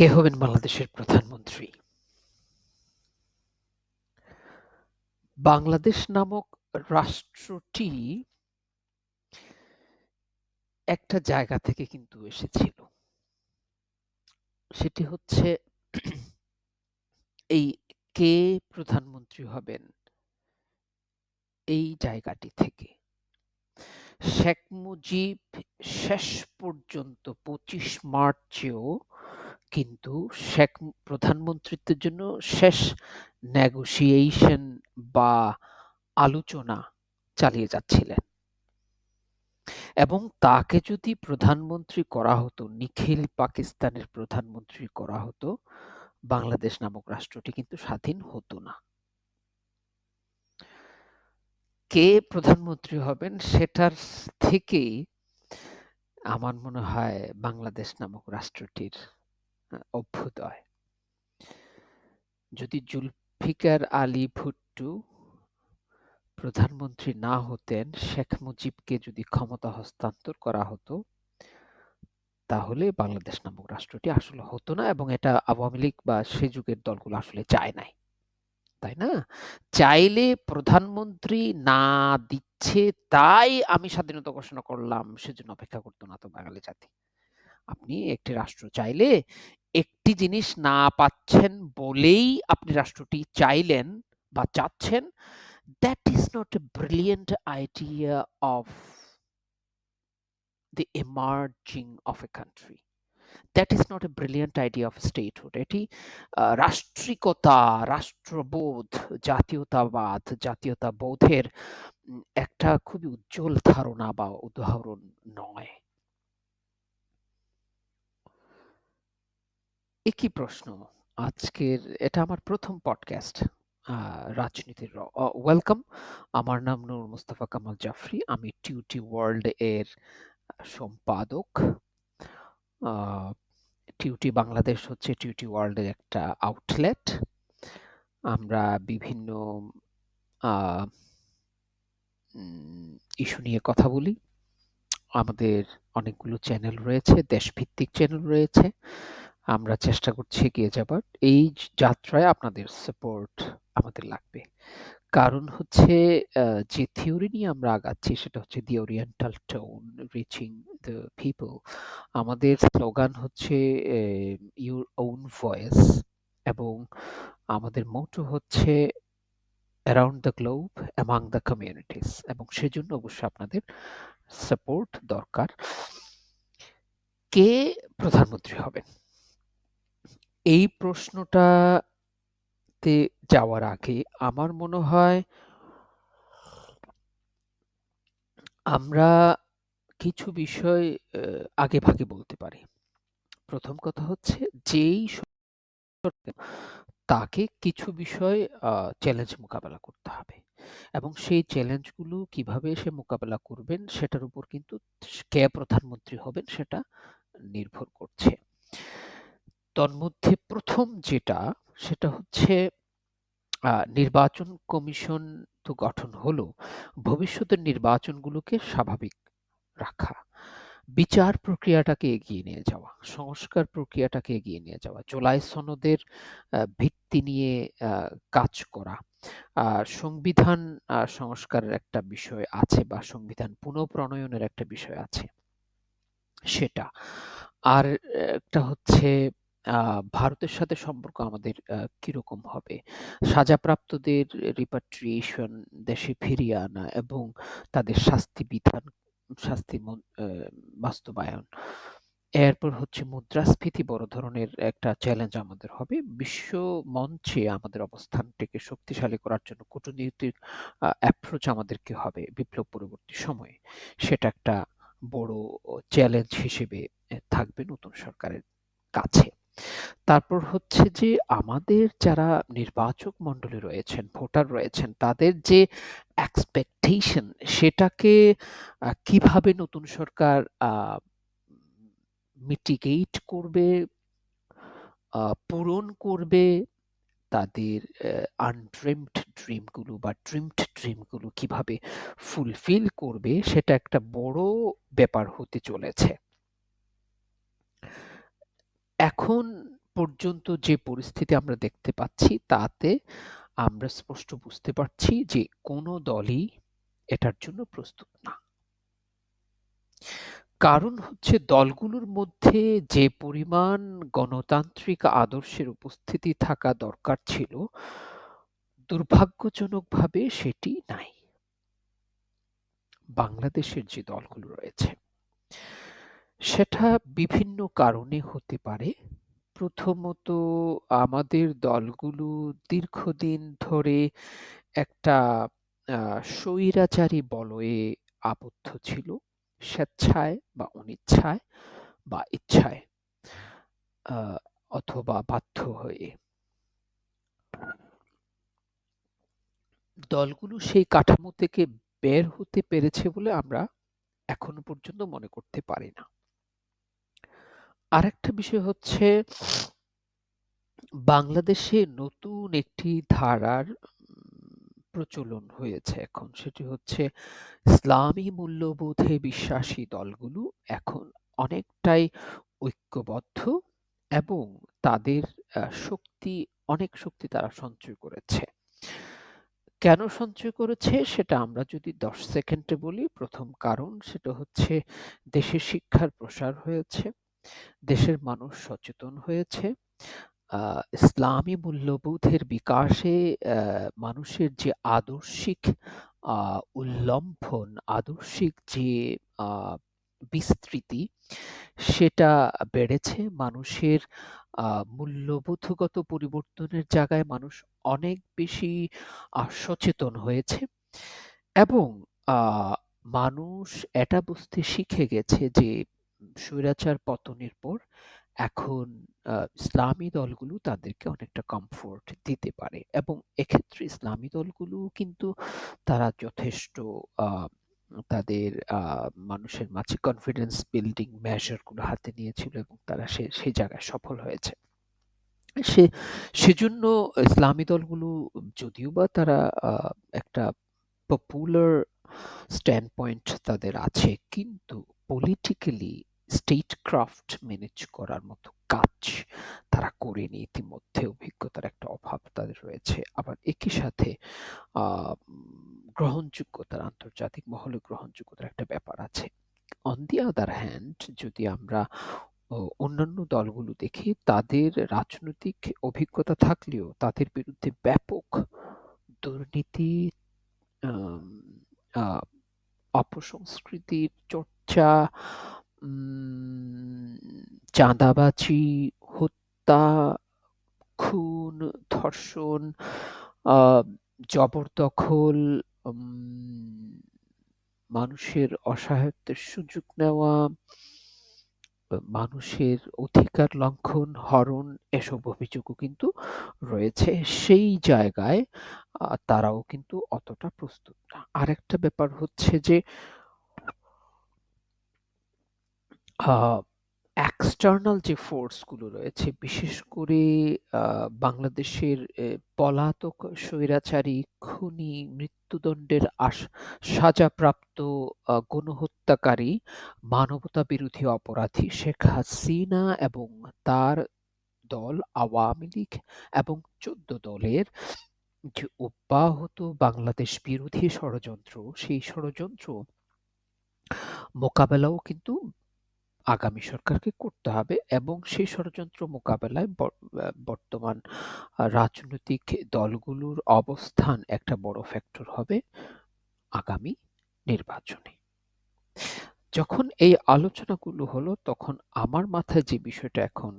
কে হবেন বাংলাদেশের প্রধানমন্ত্রী? বাংলাদেশ নামক রাষ্ট্রটি একটা জায়গা থেকে কিন্তু এসেছিল। সেটি হচ্ছে এই কে প্রধানমন্ত্রী হবেন এই জায়গাটি থেকে। শেখ মুজিব শেষ পর্যন্ত পঁচিশ মার্চেও কিন্তু শেখ প্রধানমন্ত্রীত্বের জন্য শেষ নেগোসিয়েশন বা আলোচনা চালিয়ে যাচ্ছিলেন। এবং তাকে যদি প্রধানমন্ত্রী করা হতো, নিখিল পাকিস্তানের প্রধানমন্ত্রী করা হতো, বাংলাদেশ নামক রাষ্ট্রটি কিন্তু স্বাধীন হতো না। কে প্রধানমন্ত্রী হবেন সেটার থেকেই আমার মনে হয় বাংলাদেশ নামক রাষ্ট্রটির অভ্যুদয়। যদি জুলফিকার আলী ভুট্টু প্রধানমন্ত্রী না হতেন, শেখ মুজিবকে যদি ক্ষমতা হস্তান্তর করা হতো, তাহলে বাংলাদেশ নামক রাষ্ট্রটি আসলে হতো না এবং এটা আওয়ামী লীগ বা সে যুগের দলগুলো আসলে চায় নাই। তাই না? চাইলে প্রধানমন্ত্রী না দিচ্ছে তাই আমি স্বাধীনতা ঘোষণা করলাম, সেজন্য অপেক্ষা করতো না তো বাঙালি জাতি। আপনি একটি রাষ্ট্র চাইলে একটি জিনিস না পাচ্ছেন বলেই আপনি রাষ্ট্রটি চাইলেন বা চাচ্ছেন that is not a brilliant idea of the emerging of a country. That is not a brilliant idea of statehood এটি রাষ্ট্রিকতা, রাষ্ট্রবোধ, জাতীয়তাবাদ, জাতীয়তাবোধের একটা খুবই উজ্জ্বল ধারণা বা উদাহরণ নয়। একই প্রশ্ন। আজকের, এটা আমার প্রথম পডকাস্ট রাজনীতির ওয়েলকাম আমার নাম নূর মুস্তফা কামাল জাফরি, আমি টিউটি ওয়ার্ল্ড এর সম্পাদক। টিউটি বাংলাদেশ হচ্ছে টিউটি ওয়ার্ল্ডের একটা আউটলেট আমরা বিভিন্ন ইস্যু নিয়ে কথা বলি। আমাদের অনেকগুলো চ্যানেল রয়েছে, দেশভিত্তিক চ্যানেল রয়েছে। আমরা চেষ্টা করছি এগিয়ে যাবার। এই যাত্রায় আপনাদের সাপোর্ট আমাদের লাগবে। কারণ হচ্ছে যে থিওরি নিয়ে আমরা আগাচ্ছি সেটা হচ্ছে the oriental tone reaching the people আমাদের স্লোগান হচ্ছে ইউর ওন ভয়েস এবং আমাদের মোটো হচ্ছে around the globe among the communities এবং সেজন্য অবশ্যই আপনাদের সাপোর্ট দরকার। কে প্রধানমন্ত্রী হবেন? এই প্রশ্নটাতে যাওয়ার আগে আমার মনে হয় আমরা কিছু বিষয় আগে ভাগে বলতে পারি। প্রথম কথা হচ্ছে যেই তাকে কিছু বিষয় চ্যালেঞ্জ মোকাবেলা করতে হবে এবং সেই চ্যালেঞ্জগুলো কীভাবে সে মোকাবেলা করবেন সেটার উপর কিন্তু কে প্রধানমন্ত্রী হবেন সেটা নির্ভর করছে। তন্মধ্যে প্রথম যেটা, সেটা হচ্ছে নির্বাচন কমিশন তো গঠন হলো, ভবিষ্যতের নির্বাচনগুলোকে স্বাভাবিক রাখা। বিচার প্রক্রিয়াটাকে এগিয়ে নিয়ে যাওয়া, সংস্কার প্রক্রিয়াটাকে এগিয়ে নিয়ে যাওয়া, জুলাই সনদের ভিত্তি নিয়ে কাজ করা। সংবিধান সংস্কারের একটা বিষয় আছে বা সংবিধান পুনঃপ্রণয়নের একটা বিষয় আছে সেটা। আর একটা হচ্ছে ভারতের সাথে সম্পর্ক আমাদের কীরকম হবে? সাজাপ্রাপ্তদের রিপাট্রিয়েশন দেশে ফিরিয়ে আনা এবং তাদের শাস্তি বিধান, শাস্তি বাস্তবায়ন। এরপর হচ্ছে মুদ্রাস্ফীতি বড় ধরনের একটা চ্যালেঞ্জ আমাদের হবে। বিশ্ব মঞ্চে আমাদের অবস্থানটিকে শক্তিশালী করার জন্য কূটনৈতিক অ্যাপ্রোচ আমাদেরকে হবে বিপ্লব পরবর্তী সময়ে। সেটা একটা বড় চ্যালেঞ্জ হিসেবে থাকবে নতুন সরকারের কাছে। তারপর হচ্ছে যে আমাদের যারা নির্বাচক মন্ডলী রয়েছেন, ভোটার রয়েছেন, তাদের যে এক্সপেকটেশন সেটাকে কীভাবে নতুন সরকার মিটিগেট করবে পূরণ করবে, তাদের আনড্রিমড ড্রিমগুলো বা ড্রিমড ড্রিমগুলো কীভাবে ফুলফিল করবে, সেটা একটা বড় ব্যাপার হতে চলেছে। এখন পর্যন্ত যে পরিস্থিতি আমরা দেখতে পাচ্ছি, তাতে আমরা স্পষ্ট বুঝতে পারছি যে কোনো দলই এটার জন্য প্রস্তুত না। কারণ হচ্ছে দলগুলোর মধ্যে যে পরিমাণ গণতান্ত্রিক আদর্শের উপস্থিতি থাকা দরকার ছিল, দুর্ভাগ্যজনকভাবে সেটি নাই। বাংলাদেশের যে দলগুলো রয়েছে। সেটা বিভিন্ন কারণে হতে পারে। প্রথমত, আমাদের দলগুলো দীর্ঘদিন ধরে একটা স্বৈরাচারী বলয়ে আবদ্ধ ছিল, স্বেচ্ছায় বা অনিচ্ছায় বা ইচ্ছায় অথবা বাধ্য হয়ে। দলগুলো সেই কাঠামো থেকে বের হতে পেরেছে বলে আমরা এখনও পর্যন্ত মনে করতে পারি না। আরেকটা বিষয় হচ্ছে, বাংলাদেশে নতুন একটি ধারার প্রচলন হয়েছে এখন। সেটি হচ্ছে ইসলামী মূল্যবোধে বিশ্বাসী দলগুলো এখন অনেকটাই ঐক্যবদ্ধ এবং তাদের শক্তি, অনেক শক্তি তারা সঞ্চয় করেছে। কেন সঞ্চয় করেছে সেটা আমরা যদি দশ সেকেন্ডে বলি, প্রথম কারণ সেটা হচ্ছে দেশের শিক্ষার প্রসার হয়েছে। দেশের মানুষ সচেতন হয়েছে। ইসলামী মূল্যবোধের বিকাশে মানুষের যে আদর্শিক উল্লম্ফন আদর্শিক যে বিস্তৃতি, সেটা বেড়েছে। মানুষের মূল্যবোধগত পরিবর্তনের জায়গায় মানুষ অনেক বেশি সচেতন হয়েছে। এবং মানুষ এটা বুঝতে শিখে গেছে যে স্বৈরাচার পতনের পর এখন ইসলামী দলগুলো তাদেরকে অনেকটা কমফোর্ট দিতে পারে এবং এক্ষেত্রে ইসলামী দলগুলো কিন্তু তারা যথেষ্ট তাদের মানুষের মাঝে কনফিডেন্স বিল্ডিং মেজারগুলো হাতে নিয়েছিল এবং তারা সে সেই জায়গায় সফল হয়েছে। সে, সেজন্য ইসলামী দলগুলো যদিও বা তারা একটা পপুলার স্ট্যান্ড পয়েন্ট তাদের আছে, কিন্তু পলিটিক্যালি স্টেট ক্রাফট ম্যানেজ করার মতো কাজ তারা করেনি ইতিমধ্যে। অভিজ্ঞতার একটা অভাব তাদের রয়েছে। আবার একই সাথে গ্রহণযোগ্যতার, আন্তর্জাতিক মহলে গ্রহণযোগ্যতার একটা ব্যাপার আছে। অন দি আদার হ্যান্ড যদি আমরা অন্যান্য দলগুলো দেখি, তাদের রাজনৈতিক অভিজ্ঞতা থাকলেও তাদের বিরুদ্ধে ব্যাপক দুর্নীতি অপসংস্কৃতির চর্চা চাঁদাবাজি, হত্যা, খুন, ধর্ষণ জবরদখল মানুষের অসহায়ত্বের সুযোগ নেওয়া, মানুষের অধিকার লঙ্ঘন, হরণ এসব অভিযোগও কিন্তু রয়েছে সেই জায়গায় তারাও কিন্তু অতটা প্রস্তুত না। আরেকটা ব্যাপার হচ্ছে যে এক্সটার্নাল যে ফোর্সগুলো রয়েছে, বিশেষ করে বাংলাদেশের পলাতক স্বৈরাচারী, খুনি, মৃত্যুদণ্ডের আস সাজাপ্রাপ্ত গণহত্যাকারী, মানবতা বিরোধী অপরাধী শেখ হাসিনা এবং তার দল আওয়ামী লীগ এবং চোদ্দ দলের যে অব্যাহত বাংলাদেশ বিরোধী ষড়যন্ত্র, সেই ষড়যন্ত্র মোকাবেলাও কিন্তু আগামী সরকারকে করতে হবে এবং সেই ষড়যন্ত্র মোকাবেলায় বর্তমান রাজনৈতিক দলগুলোর অবস্থান একটা বড় ফ্যাক্টর হবে আগামী নির্বাচনে। যখন এই আলোচনাগুলো হলো, তখন আমার মাথায় যে বিষয়টা এখন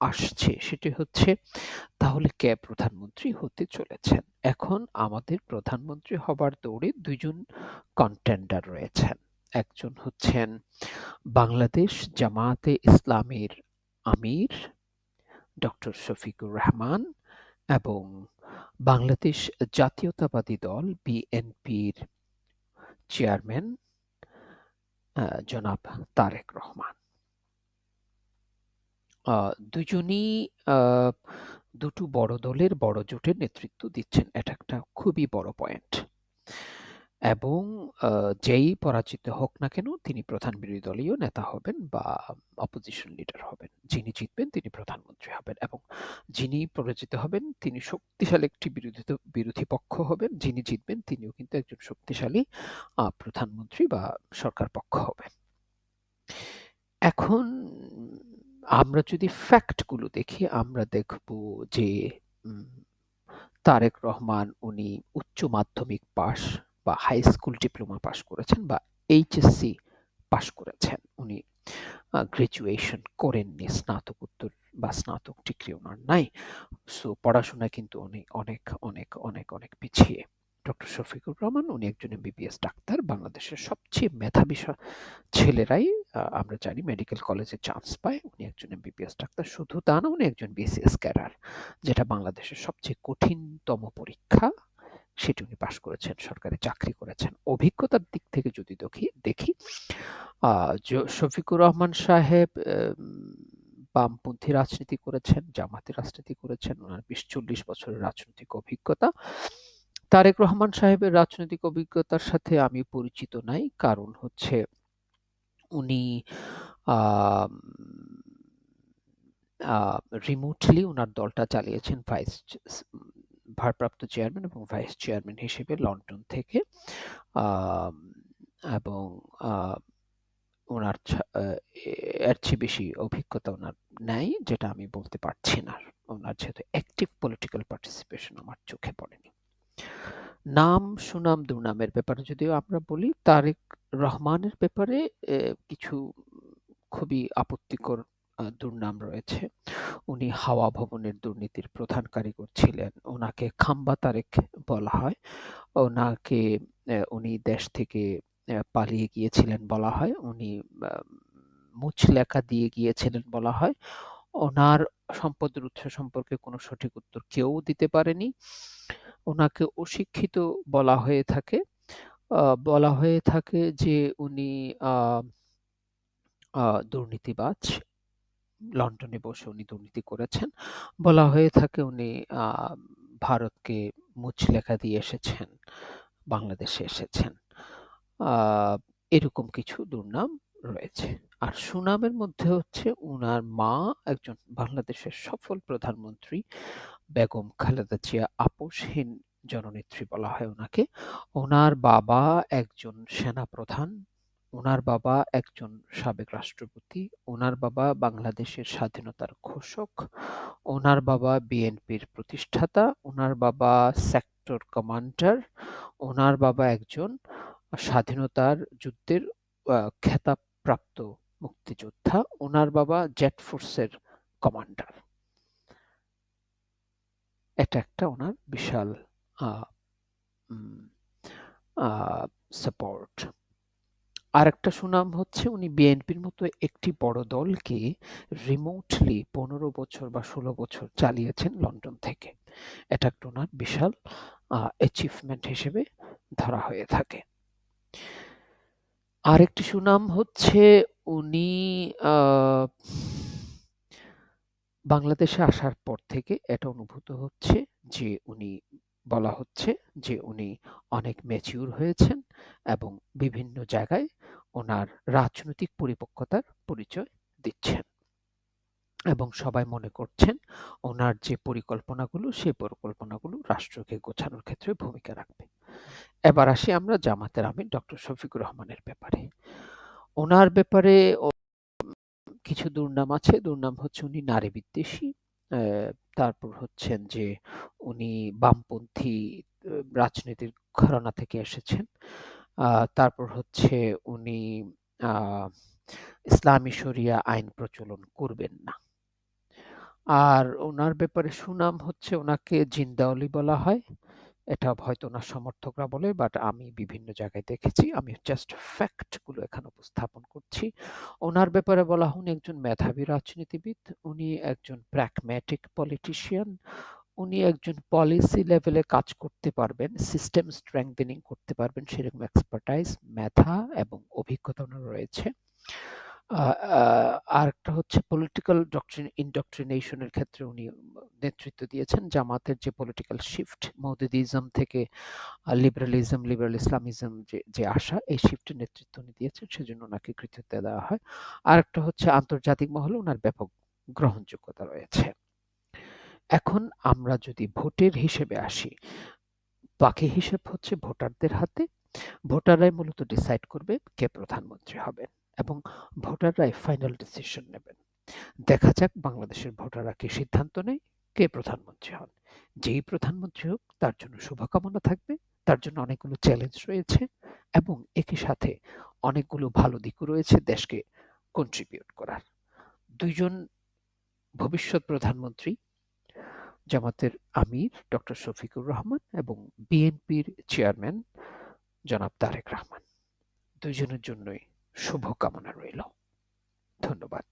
আসছে সেটি হচ্ছে, তাহলে কে প্রধানমন্ত্রী হতে চলেছেন? এখন আমাদের প্রধানমন্ত্রী হবার দৌড়ে দুজন কন্টেন্ডার রয়েছেন। একজন হচ্ছেন বাংলাদেশ জামায়াতে ইসলামের আমির ডক্টর শফিকুর রহমান এবং বাংলাদেশ জাতীয়তাবাদী দল বিএনপির চেয়ারম্যান জনাব তারেক রহমান। দুজনই দুটো বড় দলের বড় জোটের নেতৃত্ব দিচ্ছেন। এটা একটা খুবই বড় পয়েন্ট এবং যেই পরাজিত হোক না কেন, তিনি প্রধান বিরোধী দলীয় নেতা হবেন বা অপোজিশন লিডার হবেন। যিনি জিতবেন, তিনি প্রধানমন্ত্রী হবেন এবং যিনি পরাজিত হবেন, তিনি শক্তিশালী একটি বিরোধী বিরোধী পক্ষ হবেন। যিনি জিতবেন, তিনিও কিন্তু একজন শক্তিশালী প্রধানমন্ত্রী বা সরকার পক্ষ হবেন। এখন আমরা যদি ফ্যাক্টগুলো দেখি, আমরা দেখব যে তারেক রহমান, উনি উচ্চ মাধ্যমিক পাশ বা হাই স্কুল ডিপ্লোমা পাশ করেছেন বা এইচএসসি পাশ করেছেন। উনি গ্রাজুয়েশন করেননি, স্নাতকোত্তর বা স্নাতক ডিগ্রি ওনার নাই। সো পড়াশোনায় কিন্তু অনেক অনেক অনেক অনেক অনেক পিছিয়ে। ডক্টর শফিকুর রহমান উনি একজন এমবিবিএস ডাক্তার, বাংলাদেশের সবচেয়ে মেধাবী ছেলেরাই আমরা জানি মেডিকেল কলেজে চান্স পায়। উনি একজন এমবিবিএস ডাক্তার। শুধু তা না, উনি একজন বিসিএস ক্যাডার যেটা বাংলাদেশের সবচেয়ে কঠিনতম পরীক্ষা। সেটি উনি পাশ করেছেন, সরকারি চাকরি করেছেন। অভিজ্ঞতার দিক থেকে যদি দেখি দেখি শফিকুর রহমান সাহেব বামপন্থী রাজনীতি করেছেন জামাতি রাজনীতি করেছেন, ওনার বিশ চল্লিশ বছরের রাজনৈতিক অভিজ্ঞতা। তারেক রহমান সাহেবের রাজনৈতিক অভিজ্ঞতার সাথে আমি পরিচিত নাই, কারণ হচ্ছে উনি রিমোটলি ওনার দলটা চালিয়েছেন ভাইস ভারপ্রাপ্ত চেয়ারম্যান এবং ভাইস চেয়ারম্যান হিসেবে লন্ডন থেকে এবং ওনার এর চেয়ে বেশি অভিজ্ঞতা ওনার নেই, যেটা আমি বলতে পারছি না। ওনার যেহেতু অ্যাক্টিভ পলিটিক্যাল পার্টিসিপেশন আমার চোখে পড়েনি। নাম, সুনাম, দুর্নামের ব্যাপারে যদিও আমরা বলি, তারেক রহমানের ব্যাপারে কিছু খুবই আপত্তিকর দুর্নাম রয়েছে। উনি হাওয়া ভবনের দুর্নীতির প্রধান কারিগর ছিলেন। ওনাকে খাম্বা তারেক বলা হয়। ওনাকে উনি দেশ থেকে পালিয়ে গিয়েছিলেন বলা হয়। উনি মুচলেখা দিয়ে গিয়েছিলেন বলা হয়। ওনার সম্পদের উৎস সম্পর্কে কোনো সঠিক উত্তর কেউ দিতে পারেনি। ওনাকে অশিক্ষিত বলা হয়ে থাকে। বলা হয়ে থাকে যে উনি দুর্নীতিবাজ। লন্ডনে বসে উনি দুর্নীতি করেছেন। বলা হয়ে থাকে উনি ভারতকে মুচলেখা দিয়ে এসেছেন, বাংলাদেশে এসেছেন। এরকম কিছু দুর্নাম রয়েছে। আর সুনামের মধ্যে হচ্ছে উনার মা একজন বাংলাদেশের সফল প্রধানমন্ত্রী, বেগম খালেদা জিয়া আপোষহীন জননেত্রী বলা হয় ওনাকে ওনার বাবা একজন সেনা প্রধান ওনার বাবা একজন সাবেক রাষ্ট্রপতি, ওনার বাবা বাংলাদেশের স্বাধীনতার ঘোষক, ওনার বাবা বিএনপির প্রতিষ্ঠাতা, ওনার বাবা সেক্টর কমান্ডার ওনার বাবা একজন স্বাধীনতার যুদ্ধের খেতাবপ্রাপ্ত মুক্তিযোদ্ধা, ওনার বাবা জেট ফোর্সের কমান্ডার এটা একটা ওনার বিশাল সাপোর্ট আরেকটা সুনাম হচ্ছে উনি বিএনপির মতো একটি বড় দলকে রিমোটলি পনেরো বছর বা ষোলো বছর চালিয়েছেন লন্ডন থেকে। এটা একটা ওনার বিশাল অ্যাচিভমেন্ট হিসেবে ধরা হয়ে থাকে। আরেকটি সুনাম হচ্ছে উনি বাংলাদেশে আসার পর থেকে এটা অনুভূত হচ্ছে যে উনি বলা হচ্ছে যে উনি অনেক ম্যাচিউর হয়েছেন এবং বিভিন্ন জায়গায় ওনার রাজনৈতিক পরিপক্কতার পরিচয় দিচ্ছেন এবং সবাই মনে করছেন ওনার যে পরিকল্পনাগুলো সেই পরিকল্পনাগুলো রাষ্ট্রকে গোছানোর ক্ষেত্রে ভূমিকা রাখবে। এবার আসি আমরা জামাতের আমির ডক্টর শফিকুর রহমানের ব্যাপারে। ওনার ব্যাপারে কিছু দুর্নাম আছে। দুর্নাম হচ্ছে উনি নারী বিদ্বেষী তারপর হচ্ছেন যে, উনি বামপন্থী রাজনীতির ঘরানা থেকে এসেছেন। তারপর হচ্ছে উনি ইসলামী শরিয়া আইন প্রচলন করবেন না। আর ওনার ব্যাপারে সুনাম হচ্ছে ওনাকে জিন্দাওলি বলা হয়। এটা হয়তো ওনার সমর্থকরা বলে বাট আমি বিভিন্ন জায়গায় দেখেছি, আমি জাস্ট ফ্যাক্টগুলো এখানে উপস্থাপন করছি। ওনার ব্যাপারে বলা উনি একজন মেধাবী রাজনীতিবিদ, উনি একজন প্র্যাগম্যাটিক পলিটিশিয়ান উনি একজন পলিসি লেভেলে কাজ করতে পারবেন সিস্টেম স্ট্রেংথেনিং করতে পারবেন, সেরকম এক্সপার্টাইজ মেধা এবং অভিজ্ঞতা রয়েছে। আরেকটা হচ্ছে পলিটিক্যাল ডক্ট্রিন ইনডক্ট্রিনেশন এর ক্ষেত্রে উনি নেতৃত্ব দিয়েছেন। জামাতের যে পলিটিক্যাল শিফট মওদুদিজম থেকে আ লিবারালিজম, লিবারাল ইসলামিজম যে, যে আসা এই শিফটের নেতৃত্ব উনি দিয়েছেন। সেজন্য উনাকে কৃতিত্ব দেওয়া হয়। আরেকটা হচ্ছে আন্তর্জাতিক মহলে উনার ব্যাপক গ্রহণযোগ্যতা রয়েছে। এখন আমরা যদি ভোটের হিসেবে আসি, বাকি হিসেব হচ্ছে ভোটারদের হাতে। ভোটাররাই মূলত ডিসাইড করবে কে প্রধানমন্ত্রী হবেন এবং ভোটাররাই ফাইনাল ডিসিশন নেবেন। দেখা যাক বাংলাদেশের ভোটাররা কি সিদ্ধান্ত নেয়, কে প্রধানমন্ত্রী হন। যেই প্রধানমন্ত্রী হোক, তার জন্য শুভকামনা থাকবে। তার জন্য অনেকগুলো চ্যালেঞ্জ রয়েছে এবং একই সাথে অনেকগুলো ভালো দিকও রয়েছে দেশকে কন্ট্রিবিউট করার। দুইজন ভবিষ্যৎ প্রধানমন্ত্রী, জামাতের আমির ডক্টর শফিকুর রহমান এবং বিএনপির চেয়ারম্যান জনাব তারেক রহমান। ২ জনের জন্যই শুভকামনা রইল। ধন্যবাদ।